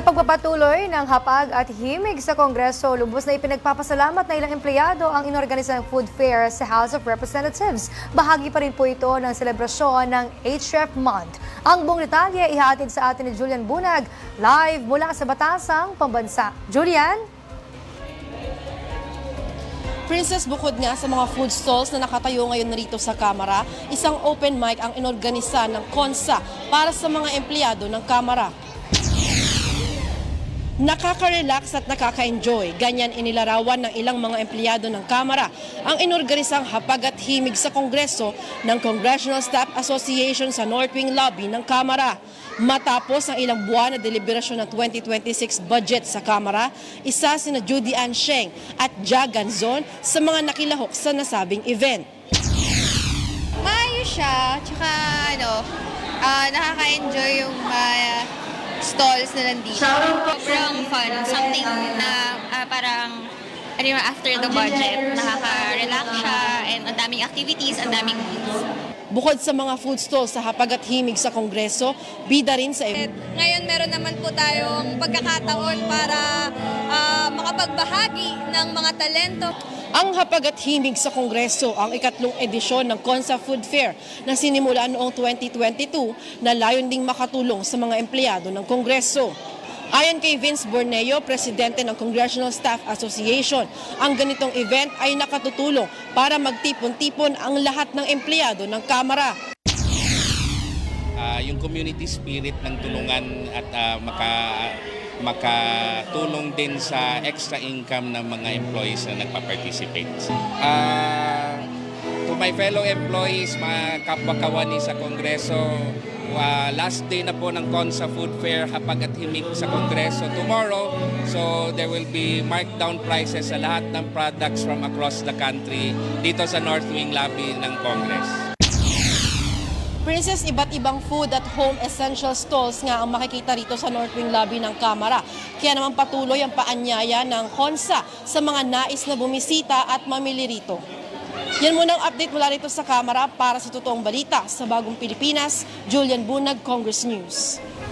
Sa pagpapatuloy ng hapag at himig sa Kongreso, lubos na ipinagpapasalamat na ilang empleyado ang inorganisang food fair sa House of Representatives. Bahagi pa rin po ito ng selebrasyon ng HREF Month. Ang buong detalye ihatid sa atin ni Julian Bunag, live mula sa Batasang Pambansa. Julian? Princess, bukod nga sa mga food stalls na nakatayo ngayon narito sa Kamara, isang open mic ang inorganisa ng KONSA para sa mga empleyado ng Kamara. Nakaka-relax at nakaka-enjoy. Ganyan inilarawan ng ilang mga empleyado ng Kamara ang inorganisang hapag at himig sa Kongreso ng Congressional Staff Association sa North Wing Lobby ng Kamara. Matapos ang ilang buwan na deliberasyon ng 2026 budget sa Kamara, isa sina Judy Ann Sheng at Ja Ganzon sa mga nakilahok sa nasabing event. Maayos siya, tsaka ano, ah, nakaka-enjoy yung mga stalls na nandito. Sobrang fun, something na ah, parang ano yung after the budget, nakaka-relax siya, and ang daming activities, ang daming foods. Bukod sa mga food stalls sa hapag at himig sa Kongreso, bida rin sa. Ngayon meron naman po tayong pagkakataon para ah, makapagbahagi ng mga talento. Ang hapag at himig sa Kongreso ang ikatlong edisyon ng Consa Food Fair na sinimulan noong 2022 na layon ding makatulong sa mga empleyado ng Kongreso. Ayon kay Vince Borneo, presidente ng Congressional Staff Association, ang ganitong event ay nakatutulong para magtipon-tipon ang lahat ng empleyado ng Kamara. Ah, yung community spirit ng tulungan at ah, maka makatulong din sa extra income ng mga employees na nagpa-participate. Ah, to my fellow employees, mga kapwa-kawani sa Kongreso, ah, last day na po ng Consa Food Fair hapag at himig sa Kongreso tomorrow. So there will be markdown prices sa lahat ng products from across the country dito sa North Wing Lobby ng Congress. Princess, iba't ibang food at home essential stalls nga ang makikita rito sa North Wing Lobby ng Kamara. Kaya naman patuloy ang paanyaya ng KONSA sa mga nais na bumisita at mamili rito. Yan muna ang update mula rito sa Kamara para sa totoong balita sa Bagong Pilipinas, Julian Bunag, Congress News.